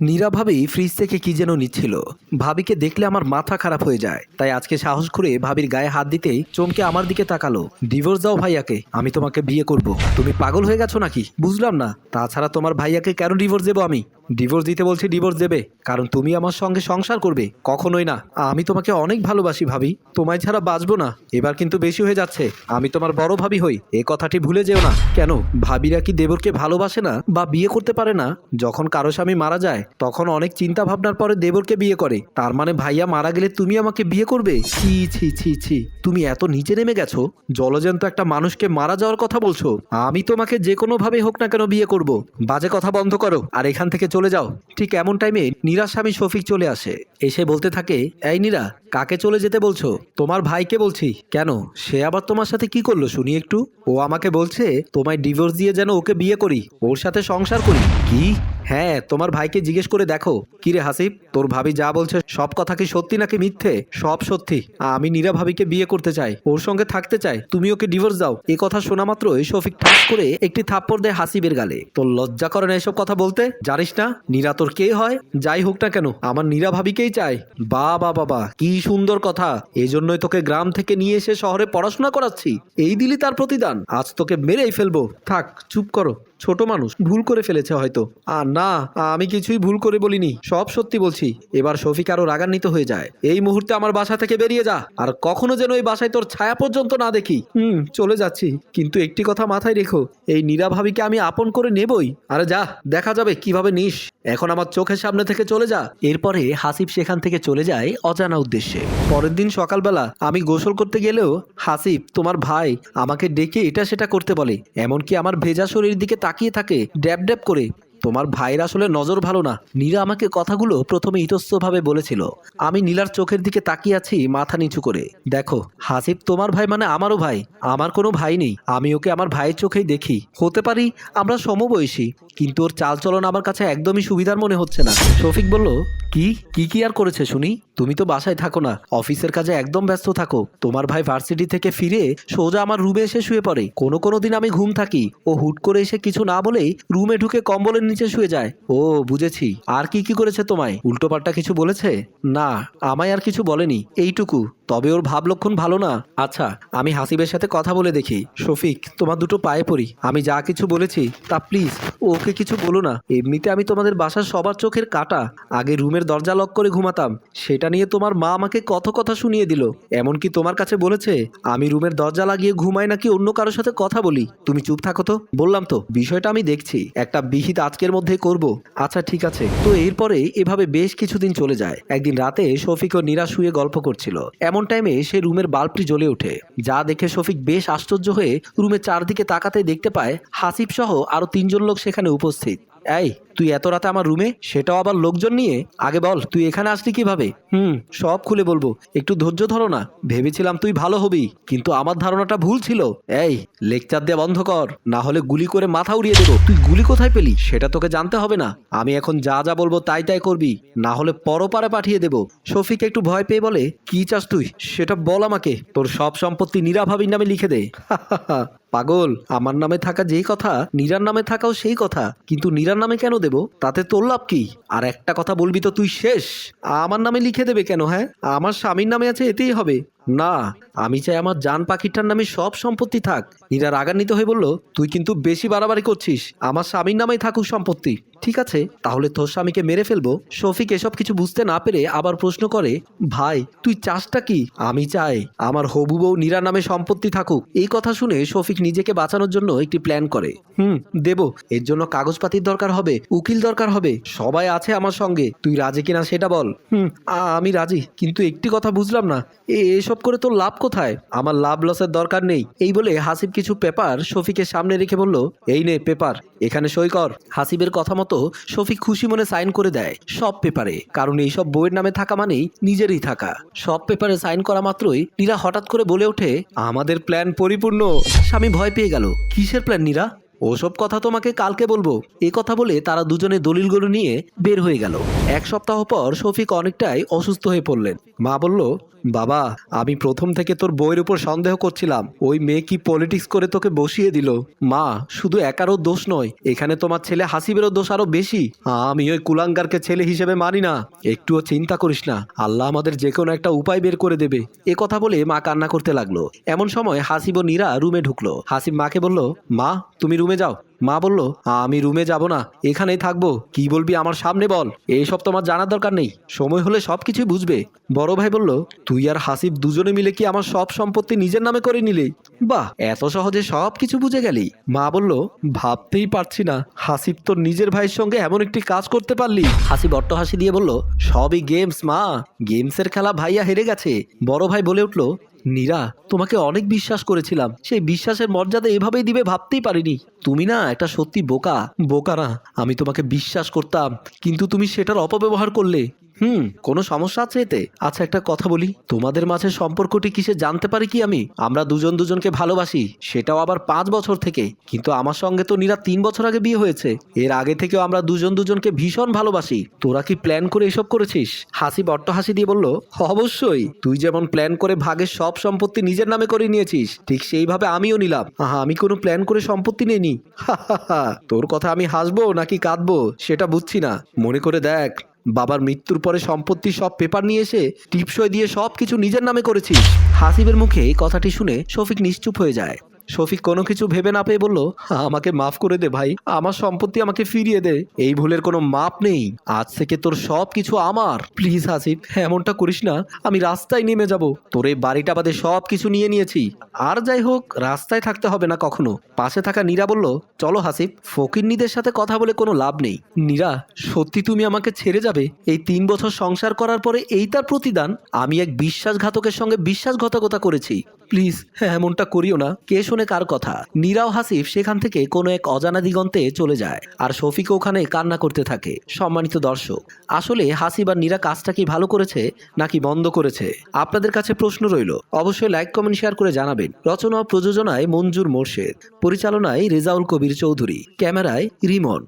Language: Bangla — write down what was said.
নীরা ভাবি ফ্রিজ থেকে কি যেন নিচ্ছিল। ভাবিকে দেখলে আমার মাথা খারাপ হয়ে যায়। তাই আজকে সাহস করে ভাবির গায়ে হাত দিতেই চমকে আমার দিকে তাকালো। ডিভোর্স দাও ভাইয়াকে, আমি তোমাকে বিয়ে করব। তুমি পাগল হয়ে গেছো নাকি? বুঝলাম না। তাছাড়া তোমার ভাইয়াকে কেন ডিভোর্স দেবো আমি? ডিভোর্স দিতে বলছি ডিভোর্স দেবে। কারণ তুমি আমার সঙ্গে সংসার করবে, কখনোই না। আমি তোমাকে অনেক ভালোবাসি ভাবি। তোমায় ছাড়া বাঁচবো না। এবার কিন্তু বেশি হয়ে যাচ্ছে। আমি তোমার বড় ভাবি হই। এ কথাটি ভুলে যেও না। কেন? ভাবিরা কি দেবরকে ভালোবাসে না বা বিয়ে করতে পারে না? যখন কারও স্বামী মারা যায়, তখন অনেক চিন্তা ভাবনার পরে দেবরকে বিয়ে করে। তার মানে ভাইয়া মারা গেলে তুমি আমাকে বিয়ে করবে? ছি ছি ছি ছি। তুমি এত নিচে নেমে গেছো? জলজন্ত একটা মানুষকে মারা যাওয়ার কথা বলছো। আমি তোমাকে যে কোনো ভাবে হোক না কেন বিয়ে করব। বাজে কথা বন্ধ করো। আর এখান থেকে চলে যাও। ঠিক এমন টাইমে নীরার স্বামী শফিক চলে আসে। এসে বলতে থাকে, এই নীরা, কাকে চলে যেতে বলছো? তোমার ভাইকে বলছি। কেন? সে আবার তোমার সাথে কি করল শুনি একটু। ও আমাকে বলছে, তোমায় ডিভোর্স দিয়ে যেন ওকে বিয়ে করি, ওর সাথে সংসার করি। কি? হ্যাঁ তোমার ভাইকে জিজ্ঞেস করে দেখো। কি রে হাসিব, তোর ভাবি যা বলছে সব কথা কি সত্যি নাকি মিথ্যে? সব সত্যি। আমি নীরা ভাবিকে বিয়ে করতে চাই, ওর সঙ্গে থাকতে চাই, তুমি ওকে ডিভোর্স দাও। এ কথা শোনা মাত্রই শফিক ঠাস করে একটি থাপ্পড় দেয় হাসিবের গালে। তোর লজ্জা করে না এসব কথা বলতে? জানিস না, নীরা তোর কে হয়? যাই হোক না কেন, আমার নীরা ভাবিকেই চাই। বা বা বাবা কি সুন্দর কথা। এই জন্যই তোকে গ্রাম থেকে নিয়ে এসে শহরে পড়াশোনা করাচ্ছি। এই দিলি তার প্রতিদান। আজ তোকে মেরেই ফেলব। থাক, চুপ করো। ছোট মানুষ, ভুল করে ফেলেছে হয়তো। আর না, আমি কিছুই ভুল করে বলিনি, সব সত্যি বলছি। এবার শফিক আরও রাগান্বিত হয়ে যায়। এই মুহূর্তে আমার বাসা থেকে বেরিয়ে যা, আর কখনো যেন এই বাসায় তোর ছায়া পর্যন্ত না দেখি। হুম, চলে যাচ্ছি। কিন্তু একটি কথা মাথায় রেখো, এই নীরা ভাবিকে আমি আপন করে নেবই। আরে যা, দেখা যাবে কীভাবে নিস। এখন আমার চোখের সামনে থেকে চলে যা। এরপরে হাসিফ সেখান থেকে চলে যায় অজানা উদ্দেশ্যে। পরের দিন সকালবেলা আমি গোসল করতে গেলেও হাসিফ তোমার ভাই আমাকে ডেকে এটা সেটা করতে বলে, এমনকি আমার ভেজা শরীর দিকে তাকিয়ে থাকে, ড্যাব ড্যাব করে। তোমার ভাইয়ের আসলে নজর ভালো না। নীরা আমাকে কথাগুলো প্রথমে ইতস্তভাবে বলেছিল। আমি নীলার চোখের দিকে তাকিয়ে আছি মাথা নিচু করে। দেখো, হাসিব তোমার ভাই মানে আমারও ভাই। আমার কোনো ভাই নেই। আমি ওকে আমার ভাইয়ের চোখেই দেখি। হতে পারি আমরা সমবয়সী, কিন্তু ওর চালচলন আমার কাছে একদমই সুবিধার মনে হচ্ছে না। শফিক বলল কি? কি কি আর করেছে শুনি? তুমি তো বাসায় থাকো না। অফিসের কাজে একদম ব্যস্ত থাকো। তোমার ভাই ভার্সিটি থেকে ফিরে সোজা আমার রুমে এসে শুয়ে পড়ে। কোনো কোনো দিন আমি ঘুম থাকি। ও হুট করে এসে কিছু না বলেই রুমে ঢুকে কম্বলের নিচে শুয়ে যায়। ও, বুঝেছি। আর কি কি করেছে তোমায়? উল্টোপাল্টা কিছু বলেছে? না, আমায় আর কিছু বলেনি। এইটুকু। তবে ওর ভাব লক্ষণ ভালো না। আচ্ছা আমি হাসিবের সাথে কথা বলে দেখি। শফিক, তোমার দুটো পায়ে পড়ি। আমি যা কিছু বলেছি, তা প্লিজ ওকে কিছু বলো না। এমনিতে আমি তোমাদের বাসার সবার চোখের কাটা। আগে রুমের দরজা লক করে ঘুমাতাম। সেটা নিয়ে তোমার মা আমাকে কত কথা শুনিয়ে দিল। এমনকি তোমার কাছে বলেছে, আমি রুমের দরজা লাগিয়ে ঘুমাই নাকি অন্য কারোর সাথে কথা বলি। তুমি চুপ থাকো তো। বললাম তো, বিষয়টা আমি দেখছি। একটা বিহিত আজকের মধ্যেই করব। আচ্ছা ঠিক আছে। তো এরপরে এভাবে বেশ কিছুদিন চলে যায়। একদিন রাতে শফিক ও নীরা শুয়ে গল্প করছিল। এমন টাইমে সে রুমের বাল্বটি জ্বলে ওঠে, যা দেখে শফিক বেশ আশ্চর্য হয়ে রুমের চারদিকে তাকাতে দেখতে পায় হাসিব সহ আরও তিনজন লোক সেখানে উপস্থিত। এই তুই এত রাতে আমার রুমে সেটাও আবার লোকজন নিয়ে? আগে বল তুই এখানে আসলি কীভাবে? হুম। সব খুলে বলব। একটু ধৈর্য ধরো না। ভেবেছিলাম তুই ভালো হবি কিন্তু আমার ধারণাটা ভুল ছিল। এই লেকচার দেওয়া বন্ধ কর না হলে গুলি করে মাথা উড়িয়ে দেবো। তুই গুলি কোথায় পেলি? সেটা তোকে জানতে হবে না। আমি এখন যা যা বলব তাই তাই করবি না হলে পরপারে পাঠিয়ে দেবো। শফিক একটু ভয় পেয়ে বলে কি চাস তুই? সেটা বল আমাকে। তোর সব সম্পত্তি নীরাভাবির নামে লিখে দে। পাগল, আমার নামে থাকা যেই কথা, নীরার নামে থাকাও সেই কথা, কিন্তু নীরার নামে কেন দেব? তাতে তোর লাভ কি? আর একটা কথা বলবি তো তুই শেষ। আমার নামে লিখে দেবে কেন হ্যাঁ? আমার স্বামীর নামে আছে এতেই হবে। না, আমি চাই আমার জান পাখিটার নামে সব সম্পত্তি থাক। নীরা রাগান্বিত হয়ে বলল, তুই কিন্তু বেশি বাড়াবাড়ি করছিস। আমার স্বামীর নামেই থাকুক সম্পত্তি। ঠিক আছে, তাহলে তোর স্বামীকে মেরে ফেলব। শফিক এসব কিছু বুঝতে না পেরে আবার প্রশ্ন করে, ভাই, তুই চাসটা কি? আমি চাই আমার হবু বউ নীরা নামে সম্পত্তি থাকুক। এই কথা শুনে শফিক নিজেকে বাঁচানোর জন্য একটি প্ল্যান করে। হুম, দেব। এর জন্য কাগজপাতির দরকার হবে, উকিল দরকার হবে। সবাই আছে আমার সঙ্গে। তুই রাজি কিনা সেটা বল। হুম আমি রাজি। কিন্তু একটি কথা বুঝলাম না। এ- এসব করে তোর লাভ কোথায়? আমার লাভ লসের দরকার নেই। এই বলে হাসিব কিছু পেপার শফিকের সামনে রেখে বলল, এই নে পেপার, এখানে সই কর। হাসিবের কথা মতো শফিক খুশি মনে সাইন করে দেয় সব পেপারে, কারণ এইসব বইয়ের নামে থাকা মানেই নিজেরই থাকা। সব পেপারে সাইন করা মাত্রই নীরা হঠাৎ করে বলে ওঠে, আমাদের প্ল্যান পরিপূর্ণ। স্বামী ভয় পেয়ে গেল, কিসের প্ল্যান নীরা? ওসব কথা তোমাকে কালকে বলব। এ কথা বলে তারা দুজনে দলিলগুলো নিয়ে বের হয়ে গেল। এক সপ্তাহ পর শফিক অনেকটাই অসুস্থ হয়ে পড়লেন। মা বলল, বাবা, আমি প্রথম থেকে তোর বইয়ের উপর সন্দেহ করছিলাম। ওই মেয়ে কি পলিটিক্স করে তোকে বসিয়ে দিল? মা, শুধু একারও দোষ নয়। এখানে তোমার ছেলে হাসিবেরও দোষ আরও বেশি। আমি ওই কুলাঙ্গারকে ছেলে হিসেবে মানি না। একটুও চিন্তা করিস না। আল্লাহ আমাদের যে কোনো একটা উপায় বের করে দেবে। এ কথা বলে মা কান্না করতে লাগল। এমন সময় হাসিব নীরা রুমে ঢুকলো। হাসিব মাকে বলল, মা, তুমি রুমে যাও মা বলল, আমি রুমে যাব না, এখানেই থাকব। কি বলবি আমার সামনে বল, এইসব তোমার জানার দরকার নেই, সময় হলে সব কিছুই বুঝবে। বড় ভাই বলল, তুই আর হাসিব দুজনে মিলে কি আমার সব সম্পত্তি নিজের নামে করে নিলি? বাহ, এত সহজে সব কিছু বুঝে গেলি। মা বলল, ভাবতেই পারছি না, হাসিব তোর নিজের ভাইয়ের সঙ্গে এমন একটি কাজ করতে পারলি? হাসিব অট্ট হাসি দিয়ে বলল, সবই গেমস, মা। গেমসের খেলা ভাইয়া হেরে গেছে। বড় ভাই বলে উঠল, নীরা, তোমাকে অনেক বিশ্বাস করেছিলাম, সেই বিশ্বাসের মর্যাদা এভাবেই দিবে ভাবতেই পারিনি। তুমি না একটা সত্যি বোকা। বোকা না আমি তোমাকে বিশ্বাস করতাম কিন্তু তুমি সেটার অপব্যবহার করলে। হুম, কোনো সমস্যা আছে এতে? আচ্ছা একটা কথা বলি। তোমাদের মাঝে সম্পর্কটি কিসে জানতে পারি কি আমি? আমরা দুজন দুজনকে ভালোবাসি, সেটাও আবার পাঁচ বছর থেকে। কিন্তু আমার সঙ্গে তো নীরা তিন বছর আগে বিয়ে হয়েছে। এর আগে থেকেও আমরা দুজন দুজনকে ভীষণ ভালোবাসি। তোরা কি প্ল্যান করে এসব করেছিস? হাসি বট্ট হাসি দিয়ে বলল, অবশ্যই। তুই যেমন প্ল্যান করে ভাগের সব সম্পত্তি নিজের নামে করে নিয়েছিস, ঠিক সেইভাবে আমিও নিলাম। আহা, আমি কোনো প্ল্যান করে সম্পত্তি নেইনি। তোর কথা আমি হাসবো নাকি কাঁদবো, সেটা বুঝছি না। মনে করে দেখ। বাবার মৃত্যুর পরে সম্পত্তি সব পেপার নিয়ে এসে টিপসই দিয়ে সব কিছু নিজের নামে করেছিস। হাসিবের মুখে এই কথাটি শুনে শফিক নিশ্চুপ হয়ে যায়। শফিক কোনো কিছু ভেবে না পেয়ে বলল, আমাকে মাফ করে দে ভাই, আমার সম্পত্তি আমাকে ফিরিয়ে দে, এই ভুলের কোনো মাপ নেই, আজ থেকে তোর সব কিছু আমার। প্লিজ হাসিব, এমনটা করিস না, আমি রাস্তায় নেমে যাব, তোর এই বাড়িটা বাদে সব কিছু নিয়ে নিয়েছি। আর যাই হোক, রাস্তায় থাকতে হবে না কখনো। পাশে থাকা নীরা বলল, চলো হাসিব ফকিরনিদের সাথে কথা বলে কোনো লাভ নেই। নীরা, সত্যি তুমি আমাকে ছেড়ে যাবে? এই তিন বছর সংসার করার পরে এই তার প্রতিদান? আমি এক বিশ্বাসঘাতকের সঙ্গে বিশ্বাসঘাতকতা করেছি। প্লিজ হ্যাঁ এমনটা করিও না। কে শোনে কার কথা? নীরাও হাসিফ সেখান থেকে কোনো এক অজানা দিগন্তে চলে যায় আর শফিক ওখানে কান্না করতে থাকে, সম্মানিত দর্শক। আসলে হাসিব আর নীরা কাজটা কি ভালো করেছে নাকি বন্ধ করেছে? আপনাদের কাছে প্রশ্ন রইল, অবশ্যই লাইক কমেন্ট শেয়ার করে জানাবেন। রচনা প্রযোজনায় মঞ্জুর মোর্শেদ, পরিচালনায় রেজাউল কবির চৌধুরী, ক্যামেরায় রিমন।